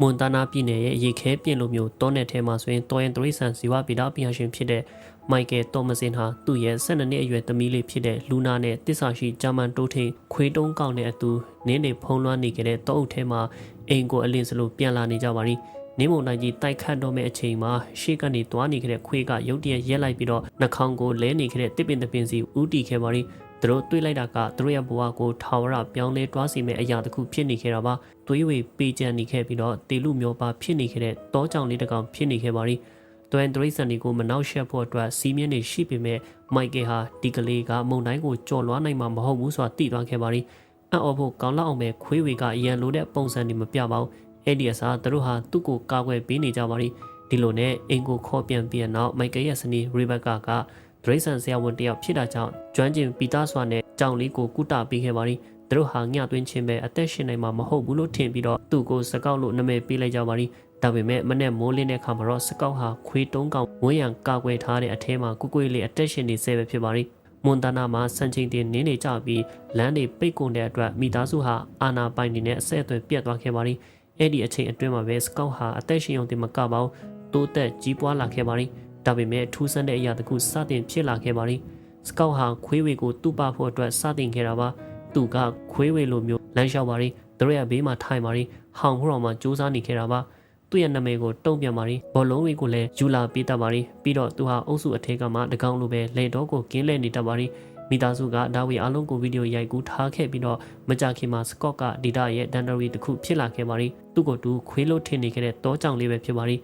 မွန်တာနာပြည်နယ်ရဲ့ရေခဲပြင်လိုမျိုးတောနယ်ထဲမှာဆိုရင်တော်ရင်တရိษံဇီဝဗေဒပညာရှင်ဖြစ်တဲ့မိုက်ကယ်တော်မစင်ဟာသူ့ရဲ့12နှစ်အရွယ်သမီးလေးဖြစ်တဲ့လူနာနဲ့တစ္ဆာရှိဂျာမန်တိုးထိန်ခွေးတုံးကောင်နဲ့အတူနင်းနေဖုံးလွှမ်းနေကြတဲ့တောအုပ်ထဲမှာအိမ်ကိုအလင်းစလို့ပြန်လာနေကြပါရီနင်းမုံနိုင်ကြီးတိုက်ခတ်တော့မယ့်အချိန်မှာရှေ့ကနေတွားနေကြတဲ့ခွေးကရုတ်တရက်ရက်လိုက်ပြီးတော့နှာခေါင်းကိုလဲနေခဲ့တဲ့တစ်ပင်တစ်ပင်စီဥတီခဲ့ပါရီ သူတို့တွေးလိုက်တာကသူတို့ရဲ့ဘဝကိုထာဝရပြောင်းလဲတွားစီမဲ့အရာတစ်ခုဖြစ်နေခဲ့တာပါတွေးဝေပေးကြံနေခဲ့ပြီးတော့တေလူမျိုးပါဖြစ်နေခဲ့တဲ့တောကြောင်လေးတစ်ကောင်ဖြစ်နေခဲ့ပါရီတွန်ဒရိစန်ဒီကိုမနောက်ရှက်ဖို့အတွက်စီးမြင့်နေရှိပေမဲ့မိုက်ကယ်ဟာဒီကလေးကမုံတိုင်းကိုကြော်လွှားနိုင်မှာမဟုတ်ဘူးဆိုတာသိသွားခဲ့ပါရီအံ့ဩဖို့ကောင်းလောက်အောင်ပဲခွေးဝေကအရန်လိုတဲ့ပုံစံတွေမပြပါဘူးအဲ့ဒီအစားသူတို့ဟာသူ့ကိုကာကွယ်ပေးနေကြပါရီဒီလိုနဲ့အင်ကိုခေါ်ပြန်ပြီးနောက်မိုက်ကယ်ရဲ့စနီရီဘက်ကာက ဒရိစန်ဆရာဝန်တယောက်ဖြစ်တာကြောင့်ကျွမ်းကျင်ပီတာစွာနဲ့ကြောင်လေးကိုကုတပေးခဲ့ပါရီသူတို့ဟာညသွင်းခြင်းပဲအသက်ရှင်နိုင်မှာမဟုတ်ဘူးလို့ထင်ပြီးတော့သူ့ကိုစကောက်လို့နာမည်ပေးလိုက်ကြပါရီဒါပေမဲ့မနဲ့မိုးလင်းတဲ့ခါမှာတော့စကောက်ဟာခွေးတုံးကောင်ဝန်းရံကာကွယ်ထားတဲ့အထဲမှာကုကွေးလေးအသက်ရှင်နေဆဲပဲဖြစ်ပါရီမွန်တနာမှာစံချိန်တင်နင်းနေကြပြီးလမ်းတွေပိတ်ကုန်တဲ့အတွက်မိသားစုဟာအာနာပိုင်နေနဲ့အဆက်အသွယ်ပြတ်သွားခဲ့ပါရီအဲ့ဒီအချိန်အတွင်းမှာပဲစကောက်ဟာအသက်ရှင်ုံတင်မကပါဘူးတိုးတက်ကြီးပွားလာခဲ့ပါရီ ဒါပေမဲ့ထူးဆန်းတဲ့အရာတစ်ခုစတင်ဖြစ်လာခဲ့ပါရီစကောက်ဟာခွေးဝေကိုတူပဖို့အတွက်စတင်ခဲ့တာပါသူကခွေးဝေလိုမျိုးလမ်းလျှောက်ပါရီတို့ရဲ့ဘေးမှာထိုင်ပါရီဟောင်ဖို့တော့မှစူးစမ်းနေခဲ့တာပါသူ့ရဲ့နာမည်ကိုတုံ့ပြန်ပါရီဘောလုံးဝေကိုလည်းယူလာပေးတတ်ပါရီပြီးတော့သူဟာအုပ်စုအထက်ကမှတကောင်လိုပဲလေတော့ကိုကင်းလဲနေတတ်ပါရီမိသားစုကဒါဝီအားလုံးကိုဗီဒီယိုရိုက်ကူးထားခဲ့ပြီးတော့မကြခင်မှာစကော့ကဒေတာရဲ့ဒန်ဒရီတစ်ခုဖြစ်လာခဲ့ပါရီသူ့ကိုတူခွေးလို့ထင်နေခဲ့တဲ့တောကြောင်လေးပဲဖြစ်ပါရီ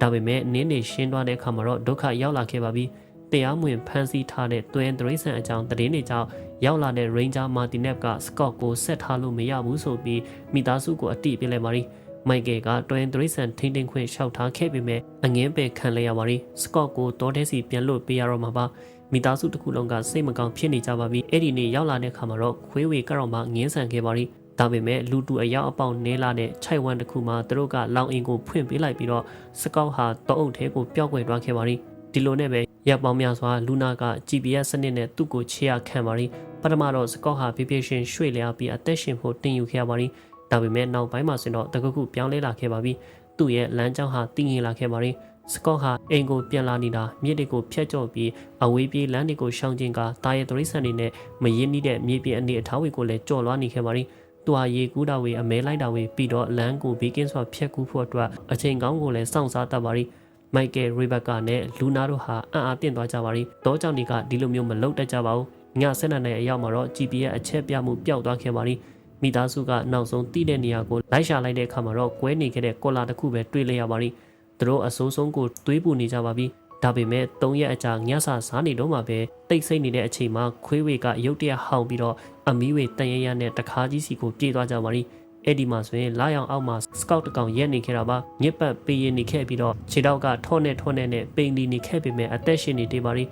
ဒါပေမဲ့နင်းနေရှင်းသွားတဲ့အခါမှာတော့ဒုက္ခရောက်လာခဲ့ပါပြီတရားမဝင်ဖမ်းဆီးထားတဲ့တွင်ဒရိဆန်အကြောင်းသတင်းတွေကြောင့်ရောက်လာတဲ့ Ranger Martinet က Scott ကိုဆက်ထားလို့မရဘူးဆိုပြီးမိသားစုကိုအတိပြလိုက်ပါရီမိုက်ကယ်ကတွင်ဒရိဆန်ထိန်းသိမ်းခွင့်လျှောက်ထားခဲ့ပေမဲ့အငင်းပယ်ခံလိုက်ရပါရီစကော့ကိုတောထဲစီပြန်လွတ်ပေးရတော့မှာပါမိသားစုတစ်ခုလုံးကစိတ်မကောင်းဖြစ်နေကြပါပြီအဲ့ဒီနေ့ရောက်လာတဲ့ခါမှာတော့ခွေးဝေကတော့မှငင်းဆန်ခဲ့ပါရီ ဒါပေမဲ့လူတူအယောက်အပေါင်းနဲလာတဲ့ခြိုက်ဝမ်တစ်ခုမှာသူတို့ကလောင်အင်ကိုဖွင့်ပေးလိုက်ပြီးတော့စကောက်ဟာတောအုပ်ထဲကိုပျောက်ကွယ်သွားခဲ့ပါရီဒီလိုနဲ့ပဲရပ်ပေါင်းများစွာလူနာက GPS စနစ်နဲ့သူ့ကိုချေရခံပါရီပထမတော့စကောက်ဟာပြပြရှင်ရွှေ့လျားပြီးအသက်ရှင်ဖို့တင်ယူခဲ့ပါရီဒါပေမဲ့နောက်ပိုင်းမှာဆိုတော့တကခုပြောင်းလဲလာခဲ့ပါပြီသူ့ရဲ့လမ်းကြောင်းဟာတည်ငြိမ်လာခဲ့ပါရီစကော့ဟာအိမ်ကိုပြန်လာနေတာမြစ်တွေကိုဖျက်ကျော်ပြီးအဝေးပြေးလမ်းတွေကိုရှောင်ကျဉ်ကတာရဲ့တရိษံတွေနဲ့မရင်းနှီးတဲ့မြေပြင်အနေအထားတွေကိုလည်းကြော်လွှားနေခဲ့ပါရီ သူဟာရေကူးတာဝေအမဲလိုက်တာဝေပြီးတော့လမ်းကိုဘေးကင်းစွာဖျက်ကူးဖို့အတွက်အချိန်ကောင်းကိုလည်းစောင့်စားတတ်ပါရီမိုက်ကယ်ရီဘက်ကာနဲ့လူနာတို့ဟာအံ့အားသင့်သွားကြပါရီတောကြောင့်ဒီကဒီလိုမျိုးမလုပ်တတ်ကြပါဘူးည7:00နာရီအရောက်မှာတော့ GPS အချက်ပြမှုပျောက်သွားခဲ့ပါရီမိသားစုကနောက်ဆုံးတိတဲ့နေရာကိုလိုက်ရှာလိုက်တဲ့အခါမှာတော့ကွဲနေခဲ့တဲ့ကော်လာတစ်ခုပဲတွေ့လိုက်ရပါရီသူတို့အစိုးဆုံးကိုတွေးပူနေကြပါပြီ ဒါပေမဲ့၃ရက်အကြာညစာစားနေတော့မှပဲတိတ်ဆိတ်နေတဲ့အချိန်မှာခွေးဝေကရုတ်တရက်ဟောင်ပြီးတော့အမီးဝေတန်ရရနဲ့တခါကြီးစီကိုပြေးသွားကြပါရီအဲ့ဒီမှာဆိုရင်လာရောင်အောက်မှာစကောက်တကောင်ရက်နေခဲ့တာပါညစ်ပတ်ပေးရင်နေခဲ့ပြီးတော့ခြေတောက်ကထော့နဲ့ထော့နဲ့နဲ့ပိန်ဒီနေခဲ့ပေမဲ့အသက်ရှင်နေတေးပါရီ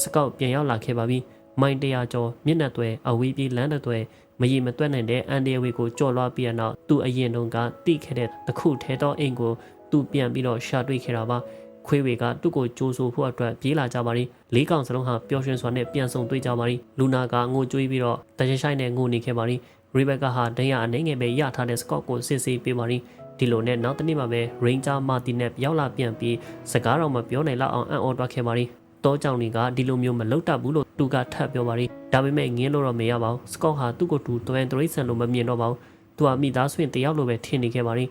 စကောက်ပြန်ရောက်လာခဲ့ပါပြီမိုင်းတရာကျော်မျက်နှာသွဲအဝေးပြေးလမ်းသွဲမရီမတွက်နိုင်တဲ့အန်ဒီယဝေကိုကြော်လွှားပြီးတော့သူအရင်တုန်းကတိခဲ့တဲ့တခုထဲသောအိမ်ကိုသူပြန်ပြီးတော့ရှာတွေ့ခဲ့တာပါ ခွေးဝေကသူ့ကိုကြိုးဆိုဖို့အတွက်ပြေးလာကြပါရီလေးကောင်စလုံးဟာပျော်ရွှင်စွာနဲ့ပြန်ဆုံတွေ့ကြပါရီလူနာကငိုကြွေးပြီးတော့တရရှိုင်းနဲ့ငိုနေခဲ့ပါရီရီဘက်ကာဟာဒန်ရအနေငယ်ပဲရထားတဲ့စကော့ကိုစစ်ဆေးပေးပါရီဒီလိုနဲ့နောက်တနေ့မှာပဲ Ranger Martinet ရောက်လာပြန်ပြီးစကားတော့မပြောနိုင်လောက်အောင်အံ့ဩသွားခဲ့ပါရီတောကြောင်တွေကဒီလိုမျိုးမလုပ်တတ်ဘူးလို့သူကထပ်ပြောပါရီဒါပေမဲ့ငင်းလို့တော့မရပါဘူးစကော့ဟာသူ့ကိုတူတွန်တရိတ်ဆန်လို့မမြင်တော့ပါဘူးသူကမိသားစုဝင်တယောက်လိုပဲထင်နေခဲ့ပါရီ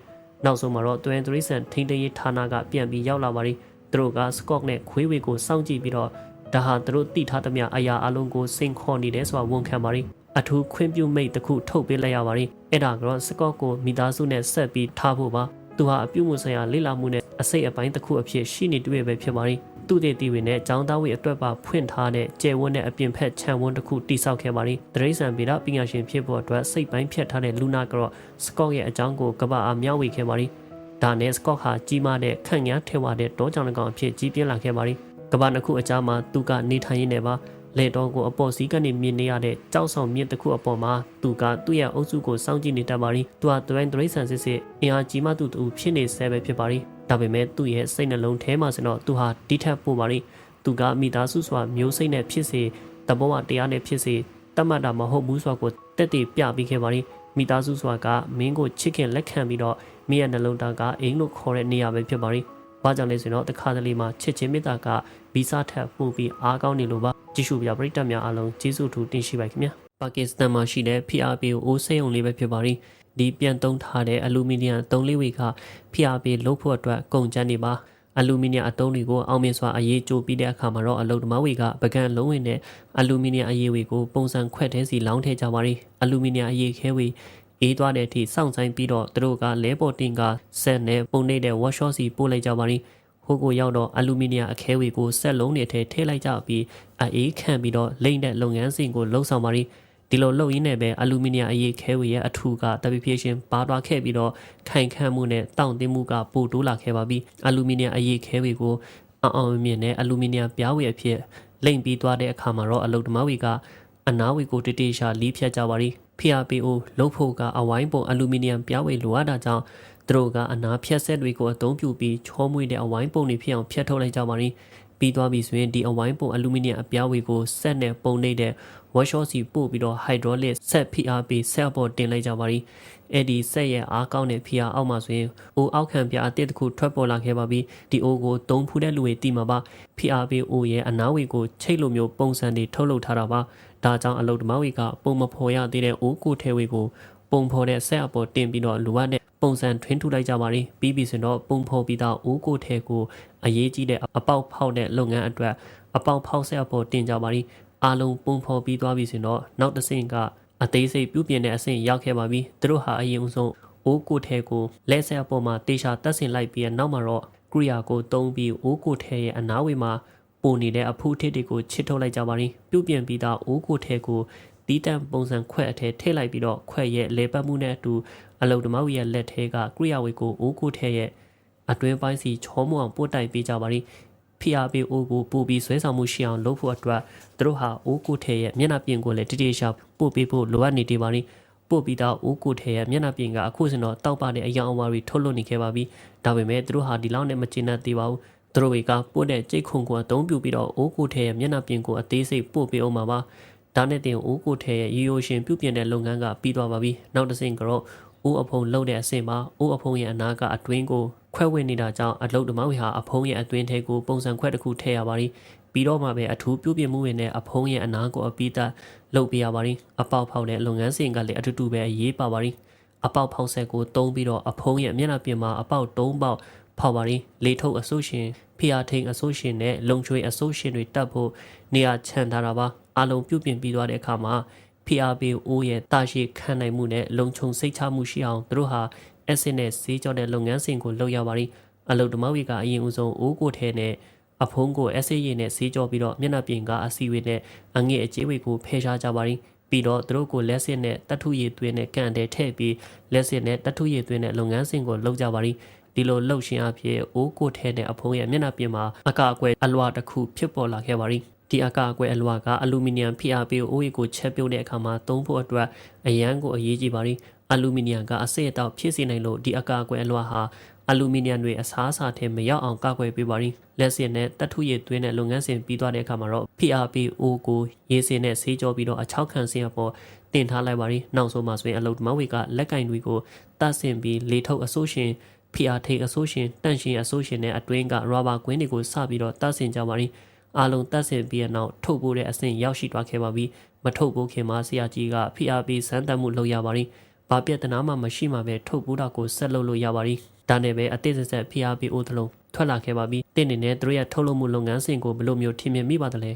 နောက်ဆုံးမှာတော့တွန်တရိတ်ဆန်ထိန်းသိမ်းရေးဌာနကပြန်ပြီးရောက်လာပါရီသူတို့ကစကော့နဲ့ခွေးဝေကိုစောင့်ကြည့်ပြီးတော့ဒါဟာသူတို့တိထားသမျှအရာအလုံးကိုစိန်ခေါ်နေတယ်ဆိုတာဝန်ခံပါရီအထူးခွင့်ပြုမိတ်တစ်ခုထုတ်ပေးလိုက်ရပါရီအဲ့ဒါကတော့စကော့ကိုမိသားစုနဲ့ဆက်ပြီးထားဖို့ပါသူဟာအပြုမှုဆိုင်ရာလေ့လာမှုနဲ့အစိတ်အပိုင်းတစ်ခုအဖြစ်ရှိနေတွေ့ပဲဖြစ်ပါရီ သူတည်တည်ဝင်နဲ့ចောင်းသားဝေအတွက်ပါဖွင့်ထားတဲ့ကျယ်ဝန်းတဲ့အပြင်ဖက်ခြံဝန်းတစ်ခုတိစောက်ခဲ့ပါရီတရိษံဗေဒပညာရှင်ဖြစ်ဖို့အတွက်စိတ်ပိုင်းဖြတ်ထားတဲ့လူနာကတော့စကော့ရဲ့အကြောင်းကိုကဘာအားမျှဝေခဲ့ပါရီဒါနဲ့စကော့ဟာကြီးမားတဲ့ခန့်ညားထဲဝတဲ့တောကြောင်ကောင်အဖြစ်ကြီးပြင်းလာခဲ့ပါရီကဘာနှစ်ခုအကြားမှာသူကနေထိုင်ရင်းနဲ့ပါလေတော်ကိုအပေါ်စီးကနေမြင်နေရတဲ့ကြောက်ဆောင်မြင့်တစ်ခုအပေါ်မှာသူကသူ့ရဲ့အုပ်စုကိုစောင့်ကြည့်နေတတ်ပါရီသူဟာတွင်တရိษံစစ်စစ်အင်အားကြီးမှသူတူဖြစ်နေဆဲပဲဖြစ်ပါရီ ဒါပေမဲ့သူ့ရဲ့စိတ်နှလုံးထဲမှာဆိုတော့သူဟာတိထက်ပို့ပါရီသူကမိသားစုစွာမျိုးစိတ်နဲ့ဖြစ်စေတဘောဝတရားနဲ့ဖြစ်စေတတ်မှတ်တာမဟုတ်ဘူးဆိုတော့ကိုတက်တည်ပြပြီးခဲ့ပါရီမိသားစုစွာကမင်းကိုချစ်ခင်လက်ခံပြီးတော့မိရဲ့နှလုံးသားကအိမ်လို့ခေါ်တဲ့နေရာပဲဖြစ်ပါရီ။ဘာကြောင့်လဲဆိုတော့တခါတလေမှာချစ်ချင်းမေတ္တာကဗီဇထပ်ပို့ပြီးအားကောင်းနေလို့ပါကြည့်ရှုပြပရိသတ်များအားလုံးကျေးဇူးထူးတင်ရှိပါခင်ဗျာ။ပါကစ္စတန်မှာရှိတဲ့ PRP ကိုအိုးစိတ်ုံလေးပဲဖြစ်ပါရီ။ ဒီပြန်သုံးထားတဲ့အလူမီနီယံ၃လေးဝေက PRP လုပ်ဖို့အတွက်ကုန်ကျန်းနေပါ။အလူမီနီယံအတုံးတွေကိုအောင်မြင်စွာအရေးကြိုးပြီးတဲ့အခါမှာတော့အလုတ်သမားတွေကပကံလုံးဝင်တဲ့အလူမီနီယံအရေးတွေကိုပုံစံခွက်သေးစီလောင်းထည့်ကြပါရီအလူမီနီယံအရေးခဲဝေအေးသွားတဲ့အထိစောင့်ဆိုင်ပြီးတော့သူတို့ကလဲပေါ်တင်ကဆက်နဲ့ပုံနေတဲ့ workshop စီပို့လိုက်ကြပါရီဟိုကိုရောက်တော့အလူမီနီယံအခဲဝေကိုဆက်လုံးတွေထဲထည့်လိုက်ကြပြီးအေးခံပြီးတော့လိမ့်တဲ့လုပ်ငန်းစဉ်ကိုလှုပ်ဆောင်ပါရီ ဒီလိုလုပ်ရင်းနဲ့ပဲအလူမီနီယံအရေးခဲဝေရဲ့အထူကတပိဖြည့်ရှင်ပါသွားခဲ့ပြီးတော့ခိုင်ခန့်မှုနဲ့တောင့်တင်းမှုကပိုတိုးလာခဲ့ပါပြီအလူမီနီယံအရေးခဲဝေကိုအောင်အောင်မြင်နဲ့အလူမီနီယံပြားဝေအဖြစ်လိမ့်ပြီးသွားတဲ့အခါမှာတော့အလုတ်သမားဝေကအနာဝေကိုတတိရှာလီးဖြတ်ကြပါရီ PRPO လုတ်ဖို့ကအဝိုင်းပုံအလူမီနီယံပြားဝေလိုအပ်တာကြောင့်သူတို့ကအနာဖြတ်ဆက်တွေကိုအသုံးပြုပြီးချောမွေ့တဲ့အဝိုင်းပုံတွေဖြစ်အောင်ဖြတ်ထုတ်လိုက်ကြပါရီ ပြီးသွားပြီဆိုရင်ဒီအဝိုင်းပုံအလူမီနီယံအပြားဝေကိုဆက်နဲ့ပုံနေတဲ့ workshop စီပို့ပြီးတော့ hydraulic ဆက် PRP ဆက်ပေါ်တင်လိုက်ကြပါရီအဲ့ဒီဆက်ရဲ့အားကောင်းတဲ့ PR အောက်မှာဆိုရင်အိုအောက်ခံပြအတစ်တစ်ခုထွက်ပေါ်လာခဲ့ပါပြီဒီအိုကိုသုံးဖူးတဲ့လူတွေတီမှာပါ PRP အိုရဲ့အနာဝေကိုချိတ်လိုမျိုးပုံစံတွေထုတ်လုပ်ထားတာပါဒါကြောင့်အလုတ်ဓမ္မဝေကပုံမဖော်ရသေးတဲ့အိုးကိုထဲဝေကိုပုံဖော်တဲ့ဆက်အပေါ်တင်ပြီးတော့လိုအပ်တဲ့ ပုံစံထွင်းထူလိုက်ကြပါရီပြီးပြီဆိုတော့ပုံဖော်ပြီးတော့အိုးကိုထဲကိုအရေးကြီးတဲ့အပေါက်ဖောက်တဲ့လုပ်ငန်းအတွက်အပေါက်ဖောက်ဆက်အပေါ်တင်ကြပါရီအားလုံးပုံဖော်ပြီးသွားပြီဆိုတော့နောက်တစ်ဆင့်ကအသေးစိတ်ပြုပြင်တဲ့အဆင့်ရောက်ခဲ့ပါပြီသူတို့ဟာအရင်ဆုံးအိုးကိုထဲကိုလက်ဆက်အပေါ်မှာတေချာတက်ဆင်လိုက်ပြီးနောက်မှာတော့ကရိယာကိုတုံးပြီးအိုးကိုထဲရဲ့အနားဝေမှာပုံနေတဲ့အဖူးထစ်တွေကိုချစ်ထုတ်လိုက်ကြပါရီပြုပြင်ပြီးသားအိုးကိုထဲကို တီးတန့်ပုံစံခွက်အထဲထည့်လိုက်ပြီးတော့ခွက်ရဲ့လေပတ်မှုနဲ့အတူအလုတ်ဓမ္မဝီရဲ့လက်ထဲကကရိယာဝေကိုအိုးကိုထဲရဲ့အတွင်းပိုင်းစီချောမွအောင်ပို့တိုင်ပေးကြပါရီ PRPO ကိုပို့ပြီးဆွဲဆောင်မှုရှိအောင်လုပ်ဖို့အတွက်သူတို့ဟာအိုးကိုထဲရဲ့မျက်နှာပြင်ကိုလည်းတိတိကျကျပို့ပေးဖို့လိုအပ်နေတယ်ပါရီပို့ပြီးတော့အိုးကိုထဲရဲ့မျက်နှာပြင်ကအခုစင်တော့တောက်ပတဲ့အယောင်အဝါတွေထုတ်လွှတ်နေခဲ့ပါပြီဒါပေမဲ့သူတို့ဟာဒီလောက်နဲ့မကျေနပ်သေးပါဘူးသူတို့ကပို့တဲ့ကြိတ်ခုံကိုအသုံးပြုပြီးတော့အိုးကိုထဲရဲ့မျက်နှာပြင်ကိုအသေးစိတ်ပို့ပေးအောင်ပါပါ ဒါနဲ့တင်အိုးကိုထဲရဲ့ရိုးရိုးရှင်ပြုပြင်တဲ့လုပ်ငန်းကပြီးသွားပါပြီနောက်တစ်ဆင့်ကတော့အိုးအဖုံလှုပ်တဲ့အဆင့်မှာအိုးအဖုံရဲ့အနာကအတွင်းကိုခွဲဝေနေတာကြောင့်အလုတ်ဓမ္မဝေဟာအဖုံးရဲ့အတွင်းထဲကိုပုံစံခွဲတစ်ခုထည့်ရပါရီပြီးတော့မှပဲအထူးပြုပြင်မှုတွေနဲ့အဖုံးရဲ့အနာကိုအပိသက်လုပ်ပြရပါရီအပေါက်ဖောက်တဲ့လုပ်ငန်းစဉ်ကလည်းအတူတူပဲအရေးပါပါရီအပေါက်ဖောက်ဆက်ကိုတုံးပြီးတော့အဖုံးရဲ့မျက်နှာပြင်မှာအပေါက်၃ပေါက်ဖောက်ပါရီလေထုတ်အဆုရှင်ဖီယာထိန်အဆုရှင်နဲ့လုံချွေအဆုရှင်တွေတက်ဖို့နေရာချန်ထားတာပါ အလုံးပြုပြင်ပြီးသွားတဲ့အခါမှာ PRPO ရဲ့တာရှိခံနိုင်မှုနဲ့လုံခြုံစိတ်ချမှုရှိအောင်သူတို့ဟာ asset နဲ့ဈေးကြောတဲ့လုပ်ငန်းစဉ်ကိုလုပ်ရပါရီအလုတ်ဓမ္မဝေကအရင်ဦးဆုံးအိုးကိုထဲနဲ့အဖုံးကို asset ရည်နဲ့ဈေးကြောပြီးတော့မျက်နှာပြင်ကအစီဝေနဲ့အငဲ့အကျေးဝေကိုဖယ်ရှားကြပါရီပြီးတော့သူတို့ကိုလက်စစ်နဲ့တထုရည်သွင်းနဲ့ကန်တဲ့ထည့်ပြီးလက်စစ်နဲ့တထုရည်သွင်းတဲ့လုပ်ငန်းစဉ်ကိုလုပ်ကြပါရီဒီလိုလှုပ်ရှင်အဖြစ်အိုးကိုထဲနဲ့အဖုံးရဲ့မျက်နှာပြင်မှာအကာအကွယ်အလွာတစ်ခုဖြစ်ပေါ်လာခဲ့ပါရီ ဒီအကာအကွယ်အလွာကအလူမီနီယံ PRPO ကိုချက်ပြုတ်တဲ့အခါမှာသုံးဖို့အတွက်အရန်ကိုအရေးကြီးပါရီအလူမီနီယံကအစစ်အတော့ဖြစ်စေနိုင်လို့ဒီအကာအကွယ်အလွာဟာအလူမီနီယံတွေအစားအစာထဲမရောက်အောင်ကာကွယ်ပေးပါရီလက်စင်နဲ့တတ်ထုရည်သွင်းတဲ့လုပ်ငန်းစဉ်ပြီးသွားတဲ့အခါမှာတော့ PRPO ကိုရေးစင်နဲ့ဆေးကြောပြီးတော့အချောက်ခံစင်အပေါ်တင်ထားလိုက်ပါရီနောက်ဆုံးမှာဆိုရင်အလုတ်မဝေကလက်ကင်တွေကိုတတ်ဆင်ပြီးလေထုတ်အဆိုးရှင် PR ထိန်အဆိုးရှင်တန့်ရှင်အဆိုးရှင်နဲ့အတွင်းကရာဘာကွင်းတွေကိုစပြီးတော့တတ်ဆင်ကြပါရီ အားလုံးတက်ဆင်ပြီးနောက်ထုတ်ပိုးတဲ့အဆင့်ရောက်ရှိသွားခဲ့ပါပြီမထုတ်ပိုးခင်မှာဆရာကြီးက PRP စမ်းသပ်မှုလုပ်ရပါရီဘာပြဿနာမှမရှိမှပဲထုတ်ပိုးတာကိုဆက်လုပ်လို့ရပါရီဒါနဲ့ပဲအတိတ်ဆက် PRP အိုးသလုံးထွက်လာခဲ့ပါပြီတင့်နေနဲ့သူတို့ရဲ့ထုတ်လုပ်မှုလုပ်ငန်းစဉ်ကိုဘယ်လိုမျိုးထင်မြင်မိပါသလဲ